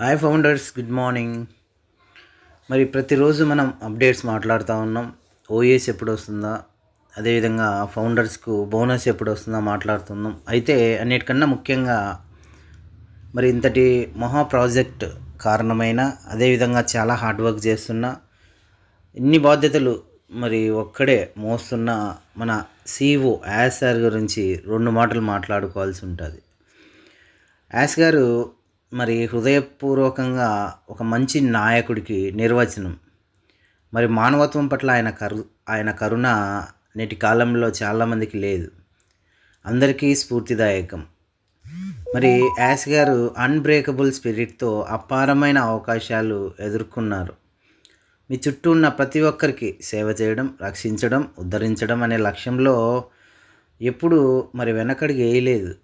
Hi founders good morning మరి ప్రతిరోజు మనం అప్డేట్స్ మాట్లాడుతూ ఉన్నాం. ఓఎస్ ఎప్పుడు వస్తుందా? అదేవిధంగా ఫౌండర్స్కు బోనస్ ఎప్పుడు వస్తుందా మాట్లాడుతున్నాం అయితే అన్నిటికన్నా ముఖ్యంగా మరి ఇంతటి మహా ప్రాజెక్ట్ కారణమైన అదేవిధంగా చాలా హార్డ్ వర్క్ చేస్తున్న ఇన్ని బాధ్యతలు మరి ఒక్కడే మోస్తున్న మన సిఇఓ యాస్ సార్ గురించి రెండు మాటలు మాట్లాడుకోవాల్సి ఉంటుంది. యాస్ గారు మరి హృదయపూర్వకంగా ఒక మంచి నాయకుడికి నిర్వచనం. మరి మానవత్వం పట్ల ఆయన కరు ఆయన కరుణ నేటి కాలంలో చాలామందికి లేదు. అందరికీ స్ఫూర్తిదాయకం. మరి యాస్ గారు అన్బ్రేకబుల్ స్పిరిట్తో అపారమైన అవకాశాలు ఎదుర్కొన్నారు. మీ చుట్టూ ఉన్న ప్రతి ఒక్కరికి సేవ చేయడం రక్షించడం ఉద్ధరించడం అనే లక్ష్యంలో ఎప్పుడు మరి వెనకడికి వేయలేదు.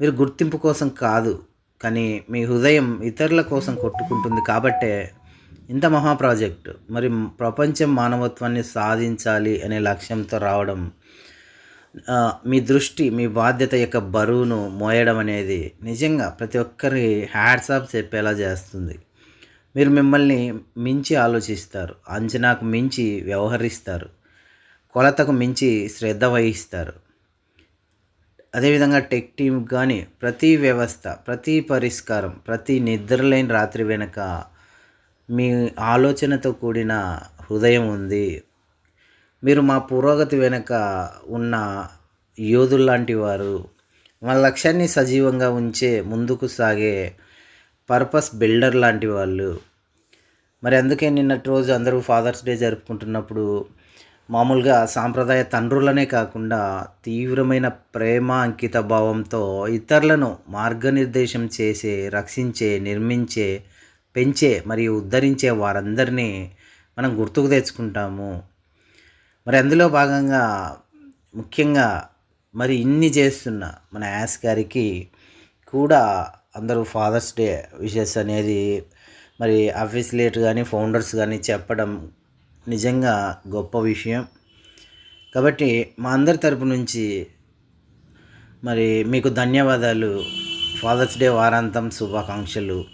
మీరు గుర్తింపు కోసం కాదు కానీ మీ హృదయం ఇతరుల కోసం కొట్టుకుంటుంది కాబట్టే ఇంత మహా ప్రాజెక్టు. మరి ప్రపంచం మానవత్వాన్ని సాధించాలి అనే లక్ష్యంతో రావడం మీ దృష్టి మీ బాధ్యత యొక్క బరువును మోయడం అనేది నిజంగా ప్రతి ఒక్కరి హ్యాట్స్ ఆఫ్ చెప్పేలా చేస్తుంది. మీరు మిమ్మల్ని మించి ఆలోచిస్తారు అంచనాకు మించి వ్యవహరిస్తారు కొలతకు మించి శ్రద్ధ వహిస్తారు. అదేవిధంగా టెక్ టీమ్ కానీ ప్రతి వ్యవస్థ ప్రతి పరిష్కారం ప్రతి నిద్రలేని రాత్రి వెనుక మీ ఆలోచనతో కూడిన హృదయం ఉంది. మీరు మా పురోగతి వెనుక ఉన్న యోధుల్లాంటి వారు మన లక్ష్యాన్ని సజీవంగా ఉంచే ముందుకు సాగే పర్పస్ బిల్డర్ లాంటి వాళ్ళు. మరి అందుకే నిన్నటి రోజు అందరూ ఫాదర్స్ డే జరుపుకుంటున్నప్పుడు మామూలుగా సాంప్రదాయ తండ్రులనే కాకుండా తీవ్రమైన ప్రేమ అంకిత భావంతో ఇతరులను మార్గనిర్దేశం చేసే రక్షించే నిర్మించే పెంచే మరియు ఉద్ధరించే వారందరినీ మనం గుర్తుకు తెచ్చుకుంటాము. మరి అందులో భాగంగా ముఖ్యంగా మరి ఇన్ని చేస్తున్న మన యాస్ గారికి కూడా అందరూ ఫాదర్స్ డే విషెస్ అనేది మరి అఫీసిలేట్ కానీ ఫౌండర్స్ కానీ చెప్పడం నిజంగా గొప్ప విషయం. కాబట్టి మా అందరి తరపు నుంచి మరి మీకు ధన్యవాదాలు. ఫాదర్స్ డే వారాంతం శుభాకాంక్షలు.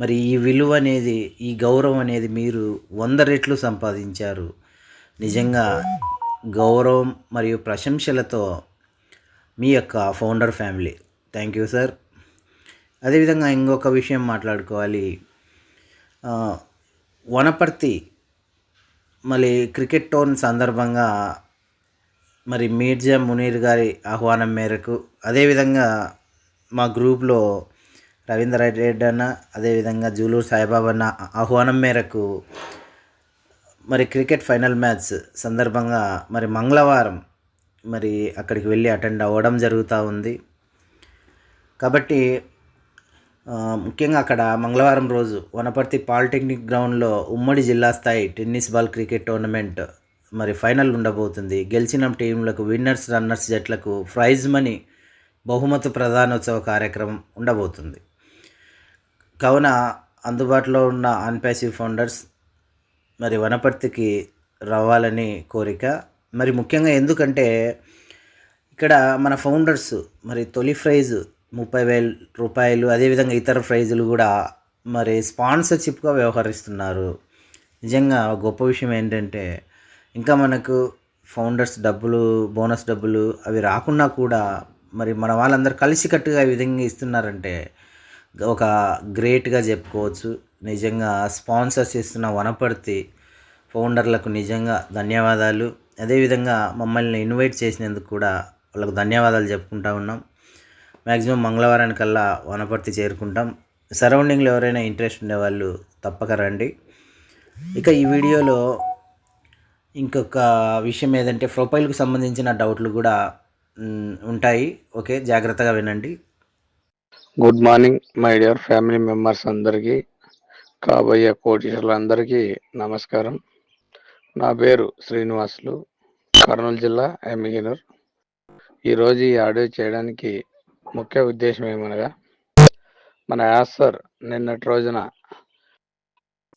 మరి ఈ విలువ అనేది ఈ గౌరవం అనేది మీరు వంద రెట్లు సంపాదించారు. నిజంగా గౌరవం మరియు ప్రశంసలతో మీ యొక్క founder family thank you sir అదేవిధంగా ఇంకొక విషయం మాట్లాడుకోవాలి. వనపర్తి మళ్ళీ క్రికెట్ టోర్న్ సందర్భంగా మరి మీర్జా మునీర్ గారి ఆహ్వానం మేరకు అదేవిధంగా మా గ్రూప్లో రవీంద్ర రెడ్డి అన్న అదేవిధంగా జూలూరు సాయిబాబా అన్న ఆహ్వానం మేరకు మరి క్రికెట్ ఫైనల్ మ్యాచ్ సందర్భంగా మరి మంగళవారం మరి అక్కడికి వెళ్ళి అటెండ్ అవ్వడం జరుగుతూ ఉంది. కాబట్టి ముఖ్యంగా అక్కడ మంగళవారం రోజు వనపర్తి పాలిటెక్నిక్ గ్రౌండ్లో ఉమ్మడి జిల్లా స్థాయి టెన్నిస్ బాల్ క్రికెట్ టోర్నమెంట్ మరి ఫైనల్ ఉండబోతుంది. గెలిచిన టీంలకు విన్నర్స్ రన్నర్స్ జట్లకు ప్రైజ్ మనీ బహుమతి ప్రధానోత్సవ కార్యక్రమం ఉండబోతుంది. కావున అందుబాటులో ఉన్న అన్పాసివ్ ఫౌండర్స్ మరి వనపర్తికి రావాలని కోరిక. మరి ముఖ్యంగా ఎందుకంటే ఇక్కడ మన ఫౌండర్స్ మరి తొలి ప్రైజ్ ముప్పై వేల రూపాయలు అదేవిధంగా ఇతర ప్రైజులు కూడా మరి స్పాన్సర్షిప్గా వ్యవహరిస్తున్నారు. నిజంగా గొప్ప విషయం ఏంటంటే ఇంకా మనకు ఫౌండర్స్ డబ్బులు బోనస్ డబ్బులు అవి రాకున్నా కూడా మరి మన వాళ్ళందరూ కలిసికట్టుగా ఈ విధంగా ఇస్తున్నారంటే ఒక గ్రేట్గా చెప్పుకోవచ్చు. నిజంగా స్పాన్సర్స్ ఇస్తున్న వనపర్తి ఫౌండర్లకు నిజంగా ధన్యవాదాలు. అదేవిధంగా మమ్మల్ని ఇన్వైట్ చేసినందుకు కూడా వాళ్ళకు ధన్యవాదాలు చెప్పుకుంటా ఉన్నాం. మ్యాక్సిమం మంగళవారానికల్లా వనపర్తి చేరుకుంటాం. సరౌండింగ్లో ఎవరైనా ఇంట్రెస్ట్ ఉండేవాళ్ళు తప్పక రండి. ఇక ఈ వీడియోలో ఇంకొక విషయం ఏదంటే ప్రొఫైల్కి సంబంధించిన డౌట్లు కూడా ఉంటాయి. ఓకే జాగ్రత్తగా వినండి. Good morning my dear family members అందరికీ కాబోయే కోటీశ్వర్లందరికీ నమస్కారం. నా పేరు శ్రీనివాసులు కర్నూలు జిల్లా ఎమ్మిగినూర్. ఈరోజు ఈ ఆడియో చేయడానికి ముఖ్య ఉద్దేశం ఏమనగా మన యాసర్ నిన్నటి రోజున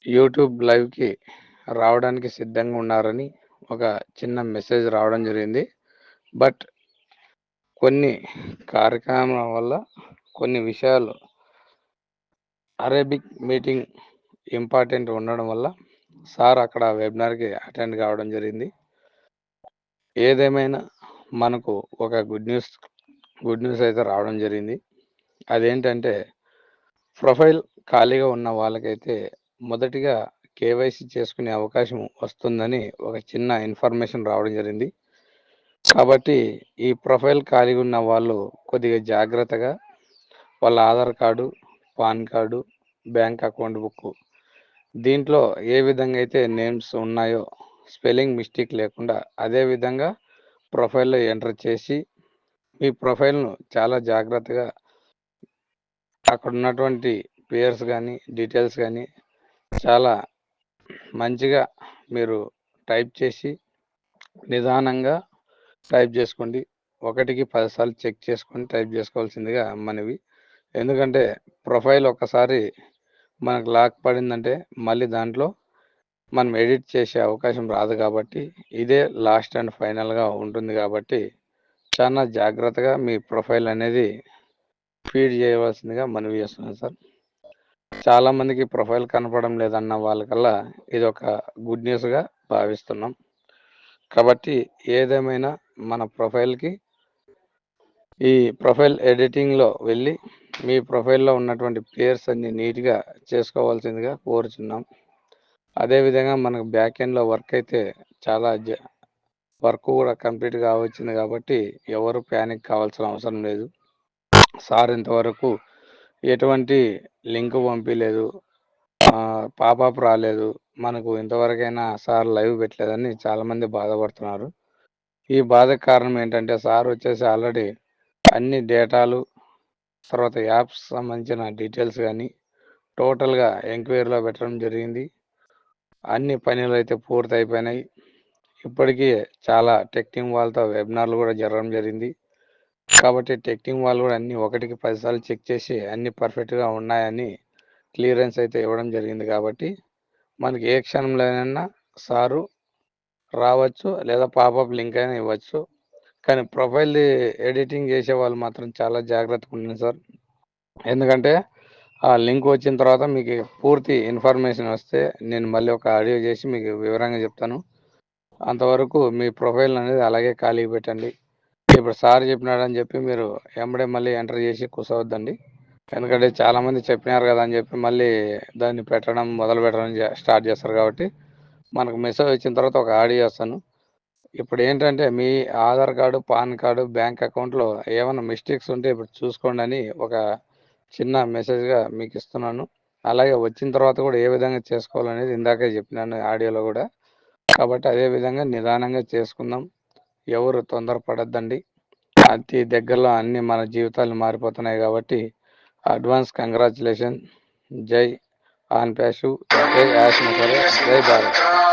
యూట్యూబ్ లైవ్కి రావడానికి సిద్ధంగా ఉన్నారని ఒక చిన్న మెసేజ్ రావడం జరిగింది. బట్ కొన్ని కార్యక్రమాల వల్ల కొన్ని విషయాలు అరేబిక్ మీటింగ్ ఇంపార్టెంట్ ఉండడం వల్ల సార్ అక్కడ వెబినార్కి అటెండ్ కావడం జరిగింది. ఏదేమైనా మనకు ఒక గుడ్ న్యూస్ గుడ్ న్యూస్ అయితే రావడం జరిగింది. అదేంటంటే ప్రొఫైల్ ఖాళీగా ఉన్న వాళ్ళకైతే మొదటిగా కేవైసీ చేసుకునే అవకాశం వస్తుందని ఒక చిన్న ఇన్ఫర్మేషన్ రావడం జరిగింది. కాబట్టి ఈ ప్రొఫైల్ ఖాళీగా ఉన్న వాళ్ళు కొద్దిగా జాగ్రత్తగా వాళ్ళ Aadhaar card PAN card bank account book దీంట్లో ఏ విధంగా అయితే నేమ్స్ ఉన్నాయో స్పెల్లింగ్ మిస్టేక్ లేకుండా అదే విధంగా ప్రొఫైల్లో ఎంటర్ చేసి మీ ప్రొఫైల్ను చాలా జాగ్రత్తగా అక్కడ ఉన్నటువంటి పేర్స్ కానీ డీటెయిల్స్ కానీ చాలా మంచిగా మీరు టైప్ చేసి నిదానంగా టైప్ చేసుకోండి. ఒకటికి పదిసార్లు చెక్ చేసుకొని టైప్ చేసుకోవాల్సిందిగా మనవి. ఎందుకంటే ప్రొఫైల్ ఒకసారి మనకు లాక్ పడిందంటే మళ్ళీ దాంట్లో మనం ఎడిట్ చేసే అవకాశం రాదు కాబట్టి ఇదే లాస్ట్ అండ్ ఫైనల్గా ఉంటుంది కాబట్టి చాలా జాగ్రత్తగా మీ ప్రొఫైల్ అనేది ఫీడ్ చేయవలసిందిగా మనవి చేస్తున్నాను సార్. చాలా మందికి ప్రొఫైల్ కనపడడం లేదన్న వాళ్ళకల్లా ఇది ఒక గుడ్ న్యూస్గా భావిస్తున్నాం. కాబట్టి ఏదేమైనా మన ప్రొఫైల్కి ఈ ప్రొఫైల్ ఎడిటింగ్లో వెళ్ళి మీ ప్రొఫైల్లో ఉన్నటువంటి పేర్స్ అన్ని నీట్గా చేసుకోవాల్సిందిగా కోరుచున్నాం. అదేవిధంగా మనకు బ్యాక్ ఎండ్లో వర్క్ అయితే చాలా జ వర్క్ కూడా కంప్లీట్గా వచ్చింది కాబట్టి ఎవరు ప్యానిక్ కావాల్సిన అవసరం లేదు. సార్ ఇంతవరకు ఎటువంటి లింక్ పంపించలేదు పాపప్ రాలేదు. మనకు ఇంతవరకైనా సార్ లైవ్ పెట్టలేదని చాలామంది బాధపడుతున్నారు. ఈ బాధకు కారణం ఏంటంటే సార్ వచ్చేసి ఆల్రెడీ అన్ని డేటాలు తర్వాత యాప్స్ సంబంధించిన డీటెయిల్స్ కానీ టోటల్గా ఎంక్వైరీలో పెట్టడం జరిగింది. అన్ని పనులు అయితే పూర్తి అయిపోయినాయి ఇప్పటికీ చాలా టెక్టింగ్ వాళ్ళతో వెబినార్లు కూడా జరగడం జరిగింది. కాబట్టి టెక్టింగ్ వాళ్ళు కూడా అన్ని ఒకటికి పదిసార్లు చెక్ చేసి అన్ని పర్ఫెక్ట్గా ఉన్నాయని క్లియరెన్స్ అయితే ఇవ్వడం జరిగింది కాబట్టి మనకి ఏ క్షణంలోనైనా సారు రావచ్చు లేదా పాపప్ లింక్ అయినా ఇవ్వచ్చు. కానీ ప్రొఫైల్ ఎడిటింగ్ చేసే వాళ్ళు మాత్రం చాలా జాగ్రత్తగా ఉండండి సార్. ఎందుకంటే ఆ లింక్ వచ్చిన తర్వాత మీకు పూర్తి ఇన్ఫర్మేషన్ వస్తే నేను మళ్ళీ ఒక ఆడియో చేసి మీకు వివరంగా చెప్తాను. అంతవరకు మీ ప్రొఫైల్ అనేది అలాగే ఖాళీ పెట్టండి. ఇప్పుడు సార్ చెప్పినాడని చెప్పి మీరు ఎంబడే మళ్ళీ ఎంటర్ చేసి కూర్చోవద్దండి. ఎందుకంటే చాలామంది చెప్పినారు కదా అని చెప్పి మళ్ళీ దాన్ని పెట్టడం మొదలు పెట్టడం స్టార్ట్ చేస్తారు కాబట్టి మనకు మెసేజ్ వచ్చిన తర్వాత ఒక ఆడియో వస్తాను ఇప్పుడు ఏంటంటే మీ Aadhaar card PAN card bank అకౌంట్లో ఏమైనా మిస్టేక్స్ ఉంటే ఇప్పుడు చూసుకోండి అని ఒక చిన్న మెసేజ్గా మీకు ఇస్తున్నాను. అలాగే వచ్చిన తర్వాత కూడా ఏ విధంగా చేసుకోవాలనేది ఇందాకే చెప్పినాను ఆడియోలో కూడా. కాబట్టి అదే విధంగా నిదానంగా చేసుకుందాం. ఎవరు తొందరపడద్దండి. అతి దగ్గరలో అన్ని మన జీవితాలు మారిపోతున్నాయి కాబట్టి అడ్వాన్స్ కంగ్రాచులేషన్. జై ఆన్ ప్యాషు. జై యాష్ జై భారత్.